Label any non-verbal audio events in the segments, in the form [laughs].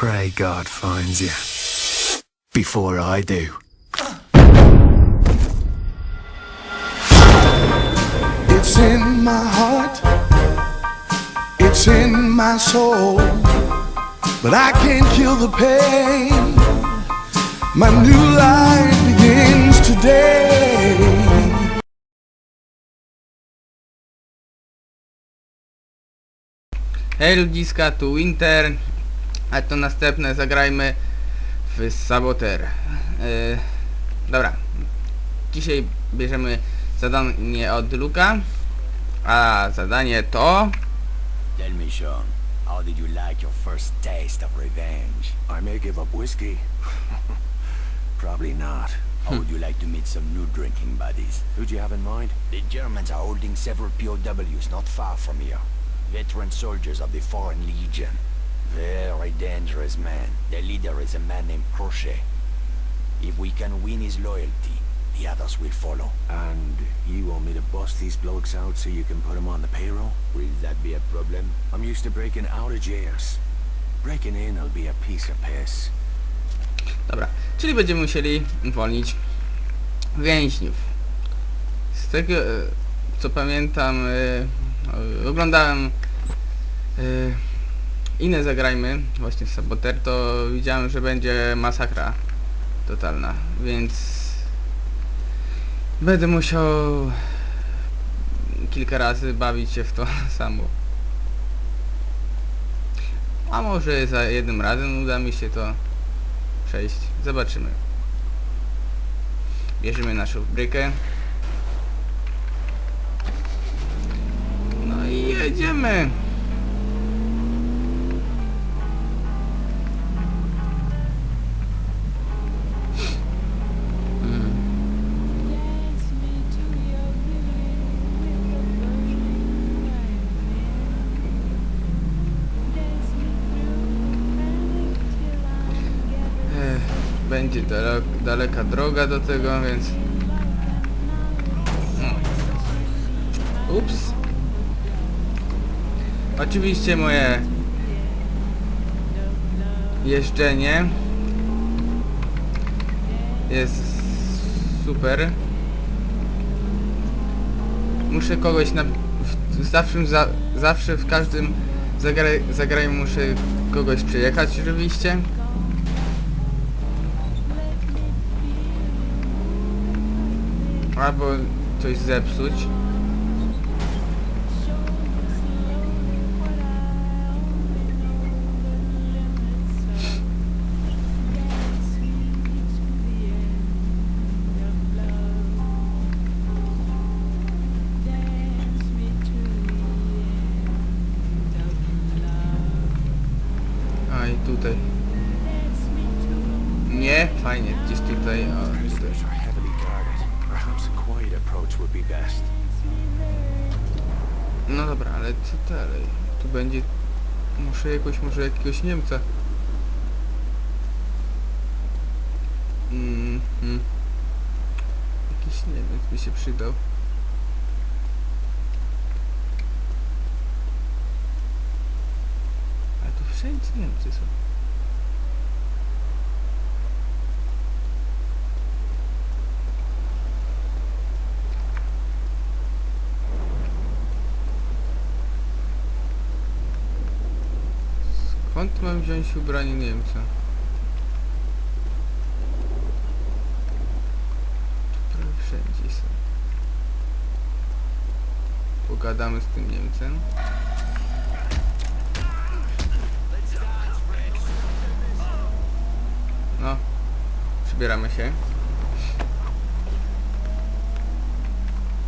pray God finds you. Before I do. It's in my heart, it's in my soul, but I can't kill the pain. My new life begins today. Hej ludziska, tu Winter, a to następne zagrajmy w Saboter. Yy, dobra, dzisiaj bierzemy zadanie od Luka, a zadanie to... Tell me, Sean, how did you like your first taste of revenge? I may give up whiskey. [laughs] Probably not. How would you like to meet some new drinking buddies? Who'd you have in mind? The Germans are holding several POWs not far from here. Veteran soldiers of the Foreign Legion. Very dangerous man. The leader is a man named Crochet. If we can win his loyalty, the others will follow. And you want me to bust these blokes out so you can put them on the payroll? Will that be a problem? I'm used to breaking out of jails. Breaking in will be a piece of piss. Dobra, czyli będziemy musieli uwolnić więźniów. Z tego co pamiętam, oglądałem inne zagrajmy, właśnie w Saboter, to widziałem, że będzie masakra totalna, więc będę musiał kilka razy bawić się w to [laughs] samo. A może za jednym razem uda mi się to przejść. Zobaczymy. Bierzemy naszą brykę. No i jedziemy. Będzie dale, daleka droga do tego, więc... No. Ups. Oczywiście moje jeżdżenie jest super. Muszę kogoś na... W, zawsze, za, zawsze w każdym zagraj, zagraniu muszę kogoś przejechać oczywiście. Albo coś zepsuć. A i tutaj. Nie, fajnie, gdzieś tutaj, o, tutaj. Quiet approach would be best. No dobra, ale co dalej? Tu będzie... Muszę jakoś, może jakiegoś Niemca. Mm, mm. Jakiś Niemiec by się przydał. A tu wszędzie Niemcy są. Mam wziąć ubranie Niemca? Prawie wszędzie są. Pogadamy z tym Niemcem. No, przybieramy się.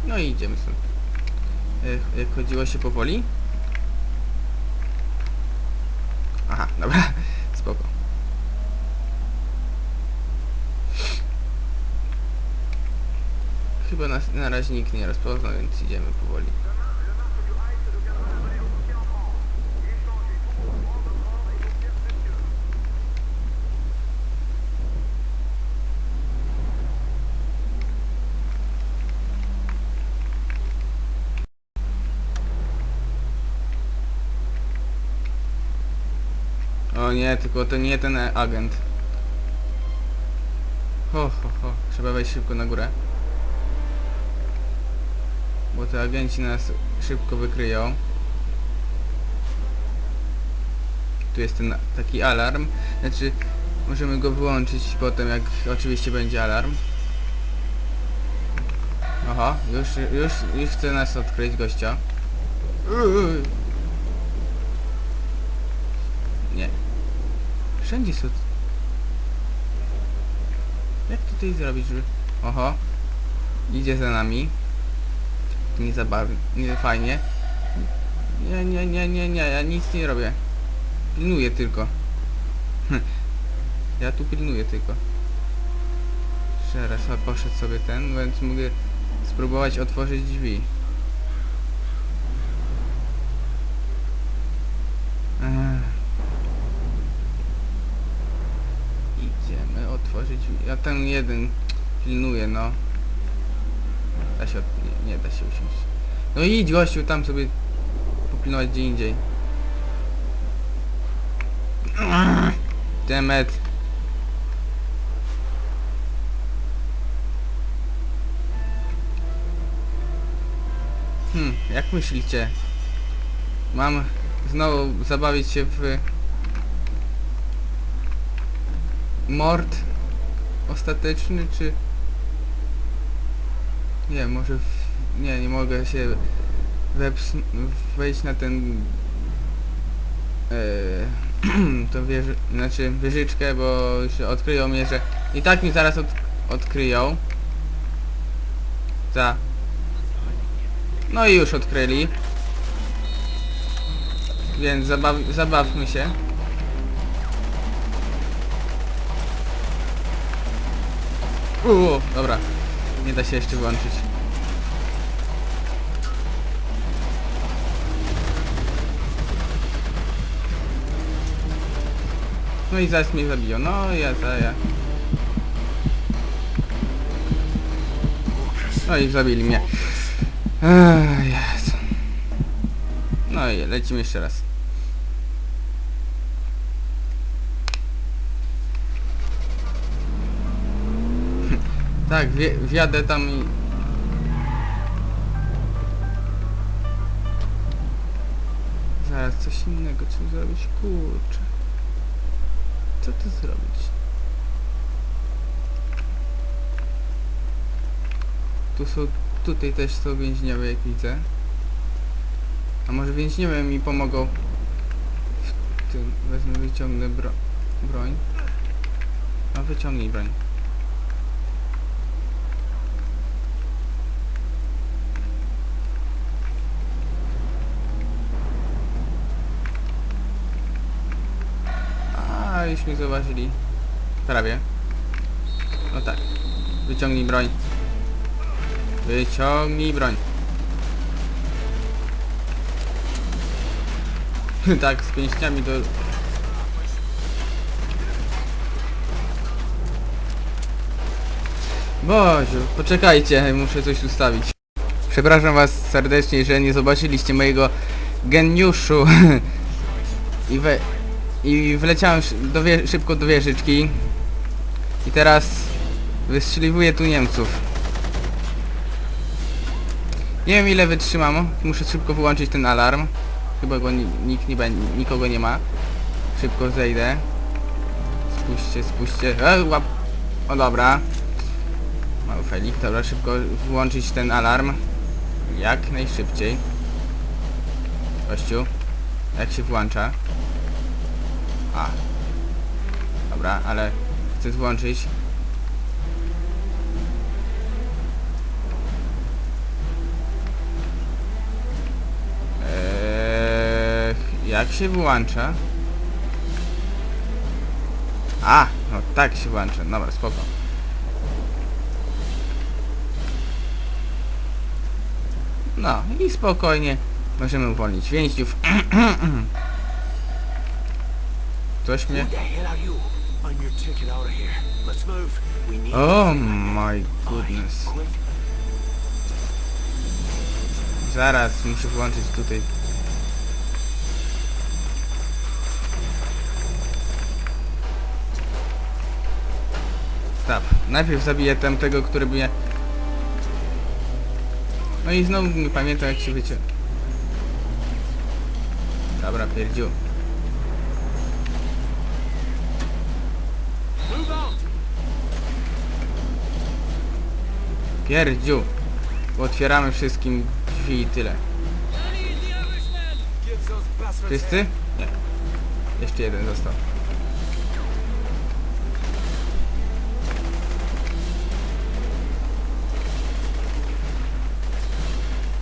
No i idziemy stąd. Jak, jak chodziło się powoli? Aha, dobra, spoko. Chyba nas na razie nikt nie rozpoznał, więc idziemy powoli. Nie, tylko to nie ten agent. Ho, ho, ho. Trzeba wejść szybko na górę. Bo te agenci nas szybko wykryją. Tu jest ten taki alarm. Znaczy, możemy go wyłączyć potem, jak oczywiście będzie alarm. Oho, już, już, już chce nas odkryć gościa. Uuu. Nie. Wszędzie są... Jak tutaj zrobić, żeby... Oho. Idzie za nami. Nie zabawnie, nie fajnie. Nie, nie, nie, nie, nie, ja nic nie robię. Pilnuję tylko. [laughs] ja tu pilnuję tylko. Teraz poszedł sobie ten, więc mogę spróbować otworzyć drzwi. Ech. Idziemy otworzyć drzwi. Ja ten jeden pilnuję, no. Da się, od... nie, nie da się usiąść. No idź gościu, tam sobie popilnować gdzie indziej. Demet. Hmm, jak myślicie? Mam znowu zabawić się w mord ostateczny, czy nie, może w... nie, nie mogę się wejść na ten e, [clears throat] to wieży... znaczy wieżyczkę, bo już odkryją mnie, że i tak mi zaraz od... odkryją. Za. No i już odkryli. Więc zabaw... zabawmy się Uuu, dobra. Nie da się jeszcze wyłączyć. No i zaraz mnie zabiją. No ja za ja. No i zabili mnie. Ech, Jezu. No i lecimy jeszcze raz. Tak, wie, wjadę tam i... Zaraz coś innego trzeba zrobić, kurczę. Co tu zrobić? Tu są, tutaj też są więźniowie jak widzę. A może więźniowie mi pomogą w tym, wezmę, wyciągnę bro, broń. A wyciągnij broń. Mnie zauważyli. Prawie. No tak. Wyciągnij broń. Wyciągnij broń. [laughs] tak, z pięściami do... Boziu, poczekajcie, muszę coś ustawić. Przepraszam was serdecznie, że nie zobaczyliście mojego geniuszu. [laughs] I we... I wleciałem do szybko do wieżyczki. I teraz wystrzeliwuję tu Niemców. Nie wiem ile wytrzymam. Muszę szybko wyłączyć ten alarm. Chyba go ni nikt nie będzie, nikogo nie ma. Szybko zejdę. Spuśćcie, spuśćcie. E, łap. O dobra. Mały felik, dobra, szybko włączyć ten alarm. Jak najszybciej. Kościół. Jak się włącza? A. Dobra, ale chcę włączyć. Eee, jak się włącza? A, no tak się włącza. Dobra, spoko. No i spokojnie możemy uwolnić więźniów. [clears throat] Ktoś mnie... Oh my goodness. Zaraz, muszę włączyć tutaj. Stop. Najpierw zabiję tamtego, który mnie... No i znowu nie pamiętam jak się wycie... Dobra, pierdziu. Pierdziu. Otwieramy wszystkim drzwi i tyle. Wszyscy? Nie. Jeszcze jeden został.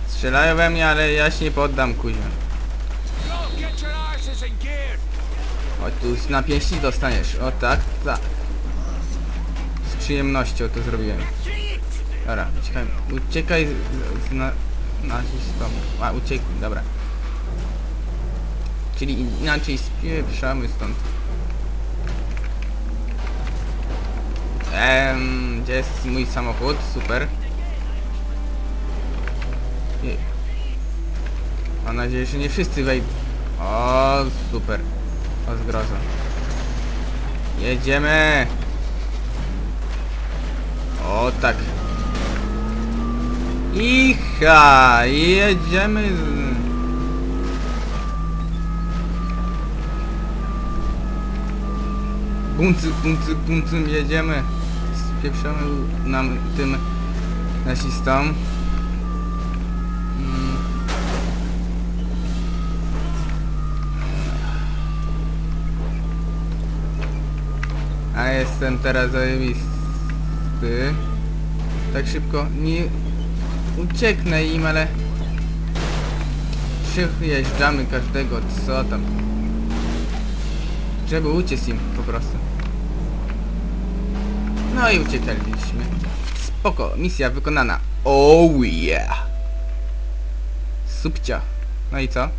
Strzelają we mnie, ale ja się nie poddam, kuźwa. Chodź tu z napięści dostaniesz. O tak, tak. Z przyjemnością to zrobiłem. Dobra, uciekaj, uciekaj z, z na, nazistą. A, uciekł, dobra. Czyli inaczej spieprzamy stąd. Ehm, gdzie jest mój samochód? Super. Jej. Mam nadzieję, że nie wszyscy wejdą. O, super. O, zgroza. Jedziemy! O, tak. Icha! Jedziemy! z- Buncy, buncy, buncy, jedziemy. Spieprzamy nam tym nazistom. A jestem teraz zajebisty. Tak szybko nie ucieknę im, ale przyjeżdżamy każdego, co tam. Żeby uciec im po prostu. No i uciekaliśmy. Spoko, misja wykonana. Oh yeah! Subcia. No i co?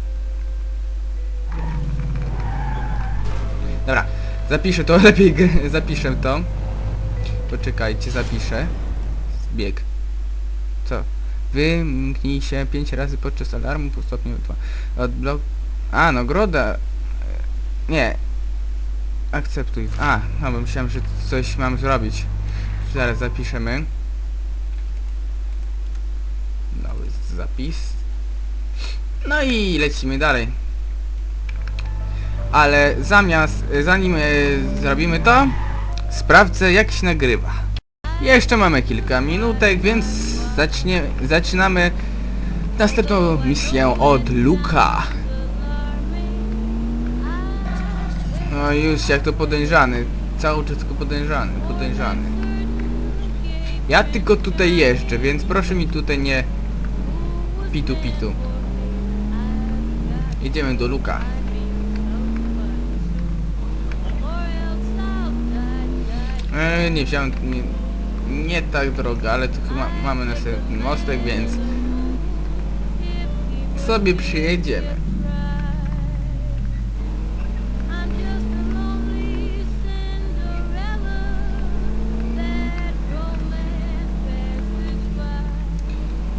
Dobra, zapiszę to, [laughs] lepiej zapiszę to. Poczekajcie, zapiszę. Zbieg. Wymknij się 5 razy podczas alarmu po stopniu 2. Odblok... A, no groda... Nie. Akceptuj. A, no bo myślałem, że coś mam zrobić. Zaraz zapiszemy. Nowy zapis. No i lecimy dalej. Ale zamiast, zanim e, zrobimy to, sprawdzę jak się nagrywa. Jeszcze mamy kilka minutek, więc zacznie, zaczynamy następną misję od Luka. No już jak to podejrzany. Cały czas tylko podejrzany, podejrzany. Ja tylko tutaj jeżdżę, więc proszę mi tutaj nie pitu pitu. Jedziemy do Luka. E, nie wziąłem, nie, nie tak drogo, ale chyba mamy następny mostek, więc sobie przyjedziemy.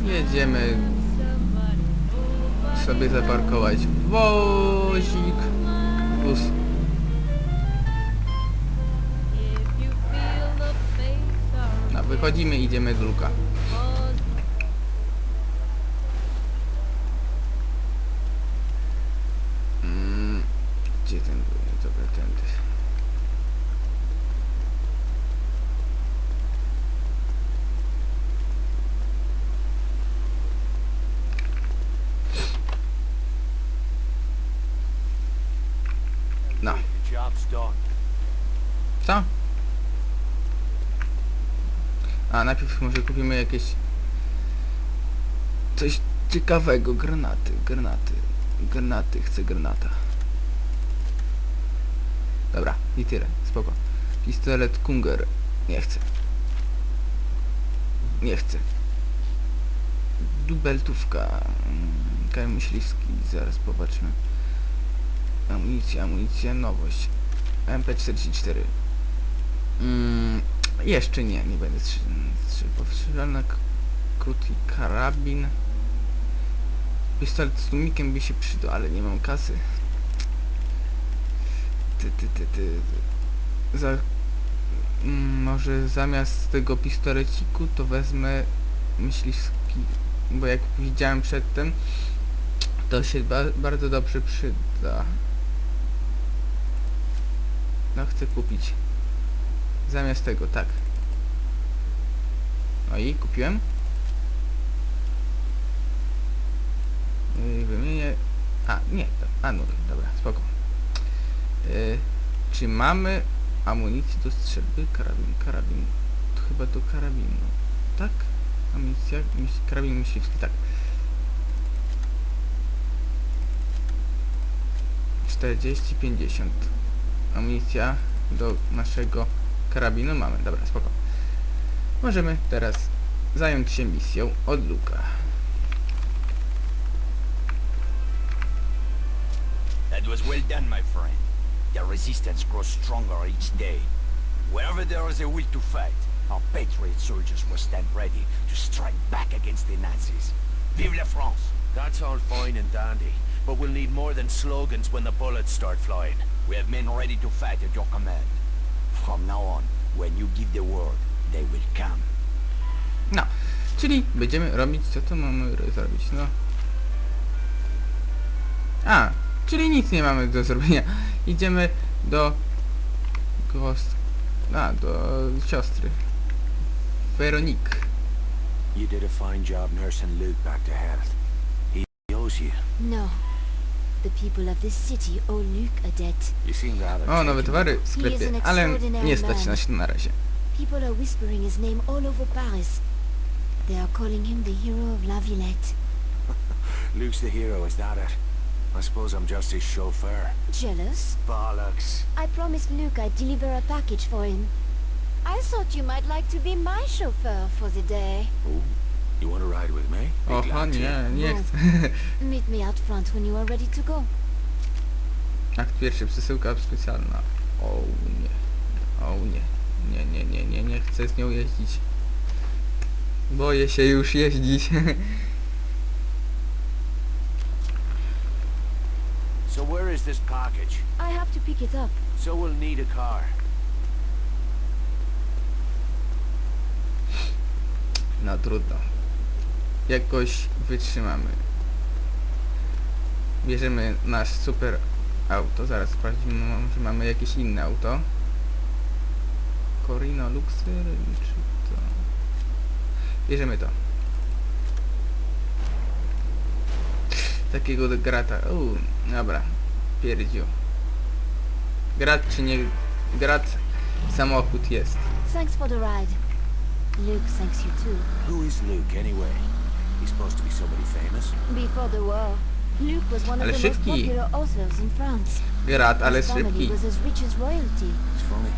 Jedziemy sobie zaparkować wozik. Bus. Wychodzimy, idziemy do Luka. Mm, gdzie ten był? Dobra, tędy. No, The job's done. co? A, najpierw może kupimy jakieś... Coś ciekawego, granaty, granaty, granaty, chcę granata. Dobra, i tyle, spoko. Pistolet Kunger, nie chcę. Nie chcę. Dubeltówka, kaj myśliwski, zaraz popatrzmy. Amunicja, amunicja, nowość. MP44. Mm, jeszcze nie, nie będę. Strzelana krótki karabin. Pistolet z tłumikiem by się przydał, ale nie mam kasy. Ty, ty, ty. ty. Za mm, może zamiast tego pistoleciku to wezmę myśliwski, bo jak widziałem przedtem, to się ba bardzo dobrze przyda. No chcę kupić. Zamiast tego, tak. No i kupiłem. Yy, wymienię... A, nie, to anuluj, dobra, spoko. Yy, czy mamy amunicję do strzelby? Karabin, karabin. To chyba do karabinu. Tak? Amunicja, myśl, karabin myśliwski, tak. 40, 50. Amunicja do naszego karabinu mamy. Dobra, spoko. Możemy teraz zająć się misją od Luka. That was well done, my friend. The resistance grows stronger each day. Wherever there is a will to fight, our patriot soldiers will stand ready to strike back against the Nazis. Vive la France! That's all fine and dandy, but we'll need more than slogans when the bullets start flying. We have men ready to fight at your command. From now on, when you give the word, they will come. No, czyli będziemy robić, co to mamy ro- zrobić, no. A, czyli nic nie mamy do zrobienia. Idziemy do gos... A, do siostry. Weronik. You did a fine job nursing Luke back to health. He owes you. No. The people of this city owe Luke a debt. You seem rather O, nowe taken towary w He is sklepie, an ale extraordinary nie stać man. nas na razie. People are whispering his name all over Paris. They are calling him the hero of La Villette. [laughs] Luke's the hero, is that it? I suppose I'm just his chauffeur. Jealous? Bollocks. I promised Luke I'd deliver a package for him. I thought you might like to be my chauffeur for the day. Ooh, you want to ride with me? Be Oho, glad to. nie, nie No. chcę. [laughs] Meet me out front when you are ready to go. Akt pierwszy, przesyłka specjalna. O nie. O nie. Nie, nie, nie, nie, nie chcę z nią jeździć. Boję się już jeździć. [laughs] So where is this package? I have to pick it up. So we'll need a car. No trudno. Jakoś wytrzymamy. Bierzemy nasz super auto. Zaraz sprawdzimy, może mamy jakieś inne auto. Corino Luxer, czy to... Bierzemy to. Takiego grata. Uuu, dobra. Pierdziu. Grat czy nie... Grat samochód jest. Thanks for the ride. Luke thanks you too. Who is Luke anyway? He's supposed to be somebody famous. Before the war, Luke was one of Ale the most szybki. popular authors in France. Grat, ale His family szybki. was as rich as royalty. It's funny.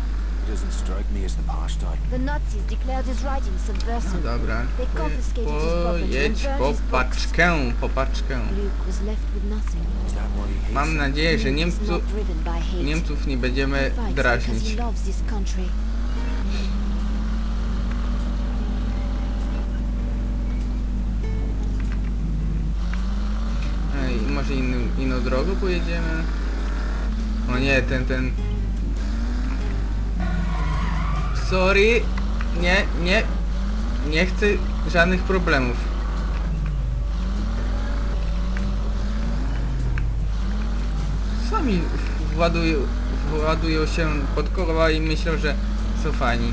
He doesn't strike me as the posh type. The Nazis declared his writings No subversive. dobra. They confiscated his property Pojedź and po burned his books. paczkę, po paczkę. Luke was left with nothing. Is that why he hates Mam nadzieję, że Luke is Niemcu, not driven by hate. Niemców nie He będziemy fights because drażnić. he loves this country. Może innym, inną drogą pojedziemy? O nie, ten, ten... Sorry, nie, nie, nie chcę żadnych problemów. Sami władują, władują się pod koła i myślą, że są fajni.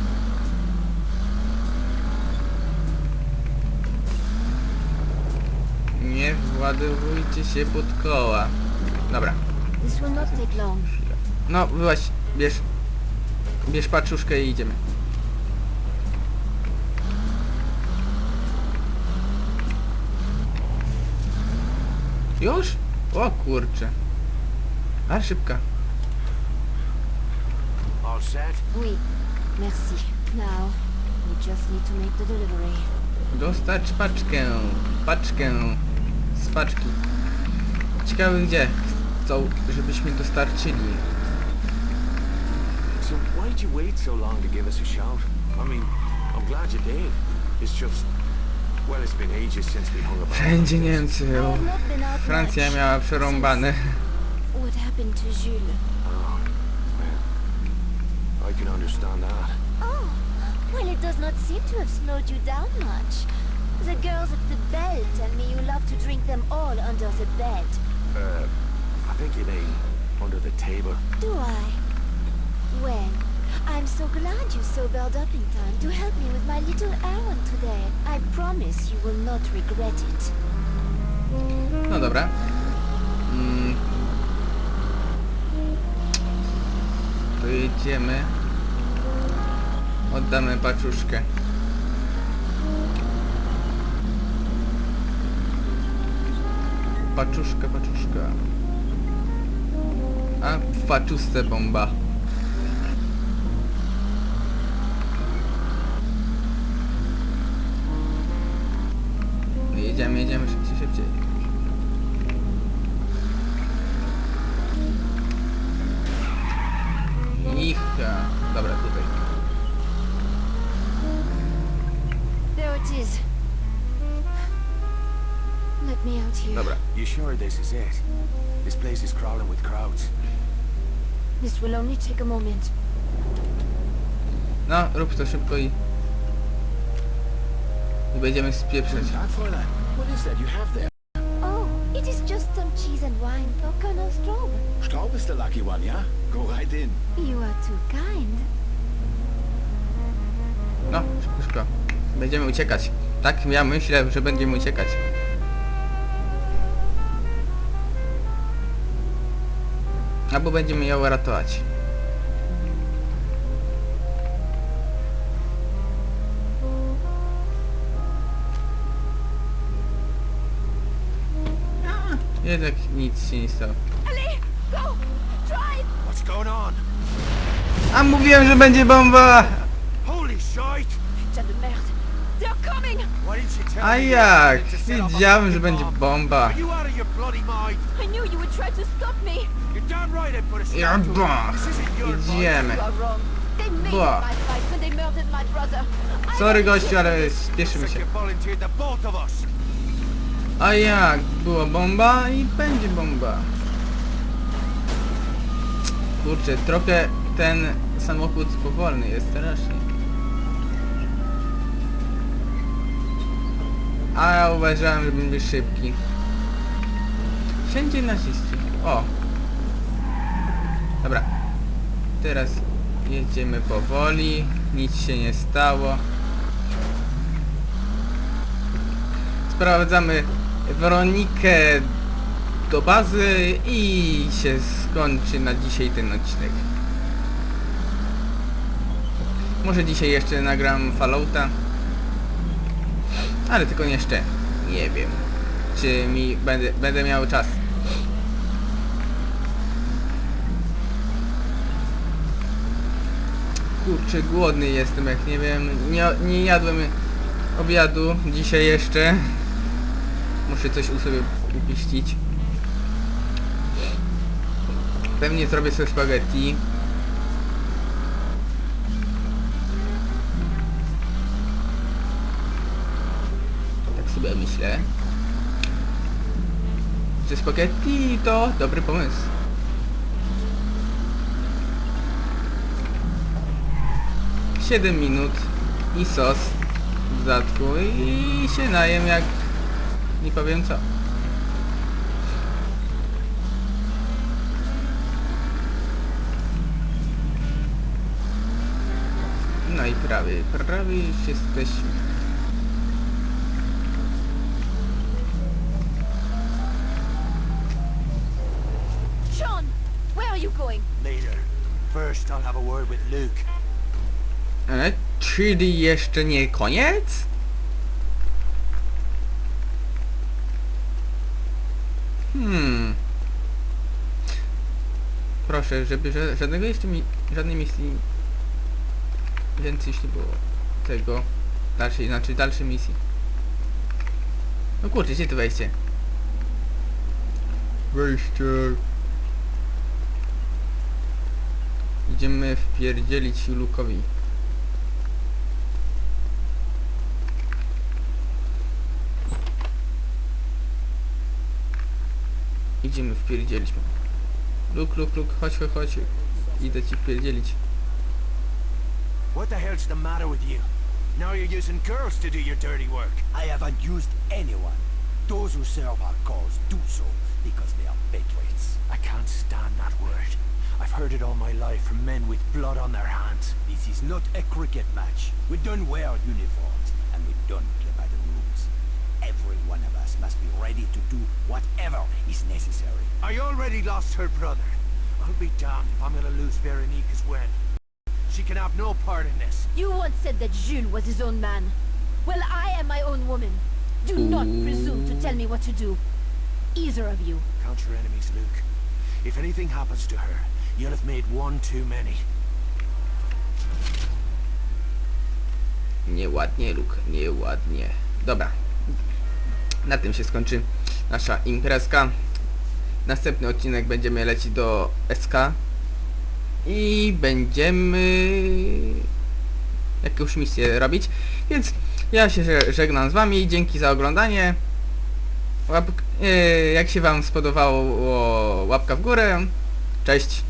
Nie władowujcie się pod koła. Dobra. No, wyłaź, bierz, bierz paczuszkę i idziemy. Już? O kurcze. A szybka. All set? Oui, merci. Now, we just need to make the delivery. Dostać paczkę. Paczkę. Z paczki. Ciekawe gdzie chcą, żebyśmy dostarczyli. So why'd you wait so long to give us a shout? I mean, I'm glad you did. It's just... Well, it's been ages since we hung about. Wszędzie. Niemcy. O. Francja miała przerąbane. What happened to Jules? Oh, well, I can understand that. Oh, well, it does not seem to have slowed you down much. The girls at the bell tell me you love to drink them all under the bed. Uh, I think you mean under the table. Do I? Well, I'm so glad you sobered up in time to help me with my little errand today. I promise you will not regret it. No dobra. Mm. To jedziemy. Oddamy paczuszkę. Paczuszka, paczuszka. A w paczuszce bomba. Sure this is it? This place is crawling with crowds. This will only take a moment. No, rób to szybko i... I będziemy. Fräulein, what is that you have there? Oh, it is just some cheese and wine for Colonel Straub. Staub is the lucky one, yeah? Go right in. You are too kind. No, szybko, szybko. Będziemy uciekać. Tak, ja myślę, że będziemy uciekać. Albo będziemy ją ratować. A, Jednak nic się nie stało. Allez, go! Drive! What's going on? A mówiłem, że będzie bomba! Holy shit! A jak? Wiedziałem, że będzie bomb? bomba. Are you out of your bloody mind? I knew you would try to stop me! You're damn right I put a stop Ja to it. ba. This isn't your fault. Idziemy. I Sorry gościu, ale spieszymy się. A jak? Była bomba i będzie bomba. Kurczę, trochę ten samochód powolny jest strasznie. A ja uważałem, że będzie szybki. Wszędzie naciski. O! Dobra. Teraz jedziemy powoli. Nic się nie stało. Sprowadzamy Weronikę do bazy i się skończy na dzisiaj ten odcinek. Może dzisiaj jeszcze nagram Fallouta. Ale tylko jeszcze nie wiem, czy mi będę, będę miał czas. Kurczę, głodny jestem, jak nie wiem, nie, nie jadłem obiadu dzisiaj jeszcze. Muszę coś u sobie upiścić. Pewnie zrobię sobie spaghetti. Sobie myślę. Że spaghetti to dobry pomysł. Siedem minut i sos w dodatku i się najem jak nie powiem co. No i prawie, prawie już jesteśmy. First, I'll have a word with Luke. E, czyli jeszcze nie koniec? Hmm. Proszę, żeby ża- żadnego jeszcze mi, żadnej misji więcej nie było tego dalszej, znaczy dalszej misji. No kurczę, gdzie tu wejście? Wejście. Idziemy wpierdzielić Lukowi. Idziemy wpierdzielić mu. Luk, luk, luk, chodź, chodź, chodź. Idę ci wpierdzielić. What the hell's the matter with you? Now you're using girls to do your dirty work. I haven't used anyone. Those who serve our cause do so because they are patriots. I can't stand that word. I've heard it all my life from men with blood on their hands. This is not a cricket match. We don't wear uniforms and we don't play by the rules. Every one of us must be ready to do whatever is necessary. I already lost her brother. I'll be damned if I'm gonna lose Veronique as well. She can have no part in this. You once said that Jules was his own man. Well, I am my own woman. Do not presume to tell me what to do. Either of you. Count your enemies, Luke. If anything happens to her, you'll have made one too many. Nieładnie, Luke, nieładnie. Dobra. Na tym się skończy nasza imprezka. Następny odcinek będziemy lecieć do SK. I będziemy jakąś misję robić. Więc ja się że- żegnam z wami. Dzięki za oglądanie. Łap, e, jak się wam spodobało, łapka w górę. Cześć.